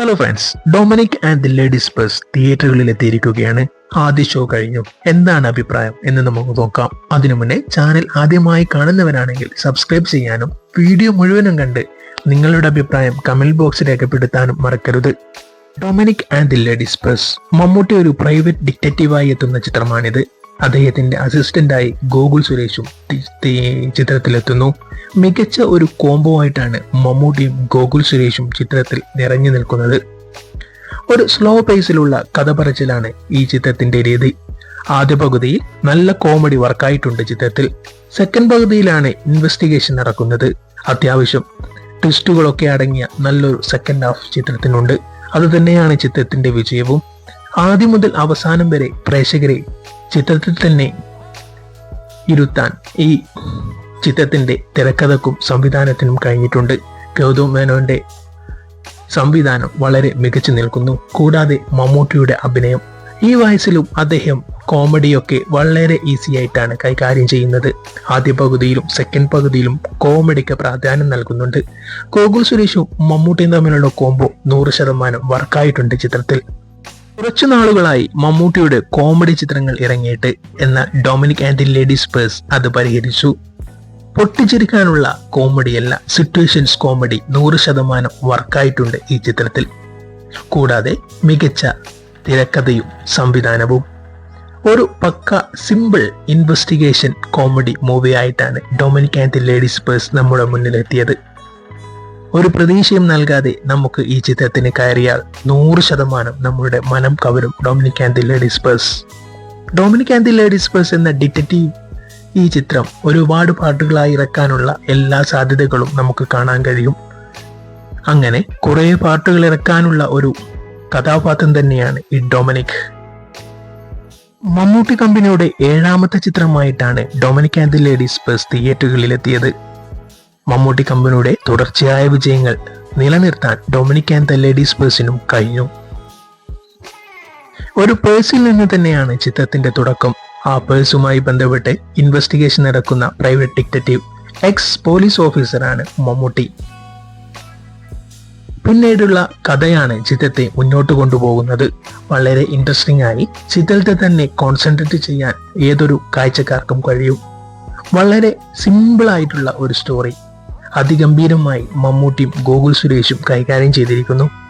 Hello friends Dominic and the ladies purse തിയേറ്ററുകളിൽ എത്തിയിരിക്കുകയാണ് ആദ്യ ഷോ കഴിഞ്ഞു. എന്താണ് അഭിപ്രായം എന്ന് നമുക്ക് നോക്കാം. അതിനു മുന്നേ ചാനൽ ആദ്യമായി കാണുന്നവരാണെങ്കിൽ സബ്സ്ക്രൈബ് ചെയ്യാനും വീഡിയോ മുഴുവനും കണ്ട് നിങ്ങളുടെ അഭിപ്രായം കമന്റ് ബോക്സിൽ രേഖപ്പെടുത്താനും മറക്കരുത്. Dominic and the ladies purse Mammootty ഒരു പ്രൈവറ്റ് ഡിറ്റക്റ്റീവായി എത്തുന്ന ചിത്രമാണിത്. അദ്ദേഹത്തിന്റെ അസിസ്റ്റന്റായി ഗോകുൽ സുരേഷും ചിത്രത്തിലെത്തുന്നു. മികച്ച ഒരു കോംബോ ആയിട്ടാണ് മമ്മൂട്ടിയും ഗോകുൽ സുരേഷും ചിത്രത്തിൽ നിറഞ്ഞു നിൽക്കുന്നത്. ഒരു സ്ലോ പേസിലുള്ള കഥ പറച്ചിലാണ് ഈ ചിത്രത്തിന്റെ രീതി. ആദ്യ പകുതിയിൽ നല്ല കോമഡി വർക്കായിട്ടുണ്ട് ചിത്രത്തിൽ. സെക്കൻഡ് പകുതിയിലാണ് ഇൻവെസ്റ്റിഗേഷൻ നടക്കുന്നത്. അത്യാവശ്യം ട്വിസ്റ്റുകളൊക്കെ അടങ്ങിയ നല്ലൊരു സെക്കൻഡ് ഹാഫ് ചിത്രത്തിനുണ്ട്. അതുതന്നെയാണ് ചിത്രത്തിന്റെ വിജയവും. ആദ്യം മുതൽ അവസാനം വരെ പ്രേക്ഷകരെ ചിത്രത്തിൽ തന്നെ ഇരുത്താൻ ഈ ചിത്രത്തിന്റെ തിരക്കഥക്കും സംവിധാനത്തിനും കഴിഞ്ഞിട്ടുണ്ട്. ഗൗതം മേനോന്റെ സംവിധാനം വളരെ മികച്ചു നിൽക്കുന്നു. കൂടാതെ മമ്മൂട്ടിയുടെ അഭിനയം. ഈ വയസ്സിലും അദ്ദേഹം കോമഡിയൊക്കെ വളരെ ഈസി ആയിട്ടാണ് കൈകാര്യം ചെയ്യുന്നത്. ആദ്യ പകുതിയിലും സെക്കൻഡ് പകുതിയിലും കോമഡിക്ക് പ്രാധാന്യം നൽകുന്നുണ്ട്. ഗോകുൽ സുരേഷും മമ്മൂട്ടിയും തമ്മിലുള്ള കോംബോ നൂറ് ശതമാനം വർക്കായിട്ടുണ്ട് ചിത്രത്തിൽ. കുറച്ചു നാളുകളായി മമ്മൂട്ടിയുടെ കോമഡി ചിത്രങ്ങൾ ഇറങ്ങിയിട്ട് എന്ന Dominic and the ladies purse അത് പരിഹരിച്ചു. പൊട്ടിച്ചിരിക്കാനുള്ള കോമഡിയല്ല സിറ്റുവേഷൻസ് കോമഡി നൂറ് ശതമാനം വർക്കായിട്ടുണ്ട് ഈ ചിത്രത്തിൽ. കൂടാതെ മികച്ച തിരക്കഥയും സംവിധാനവും. ഒരു പക്ക simple investigation comedy മൂവിയായിട്ടാണ് Dominic and the ladies purse നമ്മുടെ മുന്നിലെത്തിയത്. ഒരു പ്രതീക്ഷയും നൽകാതെ നമുക്ക് ഈ ചിത്രത്തിന് കയറിയാൽ നൂറ് ശതമാനം നമ്മുടെ മനം കവരും. Dominic and the ladies purse Dominic and the ladies purse എന്ന ഡിറ്റക്റ്റീവ് ഈ ചിത്രം ഒരുപാട് പാട്ടുകളായി ഇറക്കാനുള്ള എല്ലാ സാധ്യതകളും നമുക്ക് കാണാൻ കഴിയും. അങ്ങനെ കുറേ പാട്ടുകൾ ഇറക്കാനുള്ള ഒരു കഥാപാത്രം തന്നെയാണ് ഈ ഡൊമിനിക് മമ്മൂട്ടി കമ്പനിയുടെ ഏഴാമത്തെ ചിത്രമായിട്ടാണ് Dominic and the ladies purse തിയേറ്ററുകളിലെത്തിയത് Mammootty കമ്പനിയുടെ തുടർച്ചയായ വിജയങ്ങൾ നിലനിർത്താൻ ഡൊമിനിക് ആൻഡ് ദ ലേഡീസ് പേഴ്സിനും കഴിഞ്ഞു. ഒരു പേഴ്സിൽ നിന്ന് തന്നെയാണ് ചിത്രത്തിന്റെ തുടക്കം. ആ പേഴ്സുമായി ബന്ധപ്പെട്ട് ഇൻവെസ്റ്റിഗേഷൻ നടക്കുന്ന പ്രൈവറ്റ് ഡിറ്റക്റ്റീവ് എക്സ് പോലീസ് ഓഫീസറാണ് മമ്മൂട്ടി. പിന്നീടുള്ള കഥയാണ് ചിത്രത്തെ മുന്നോട്ട് കൊണ്ടുപോകുന്നത്. വളരെ ഇൻട്രസ്റ്റിംഗ് ആയി ചിത്രത്തെ തന്നെ കോൺസെൻട്രേറ്റ് ചെയ്യാൻ ഏതൊരു കാഴ്ചക്കാർക്കും കഴിയും. വളരെ സിമ്പിൾ ആയിട്ടുള്ള ഒരു സ്റ്റോറി അതിഗംഭീരമായി മമ്മൂട്ടിയും ഗോകുൽ സുരേഷും കൈകാര്യം ചെയ്തിരിക്കുന്നു.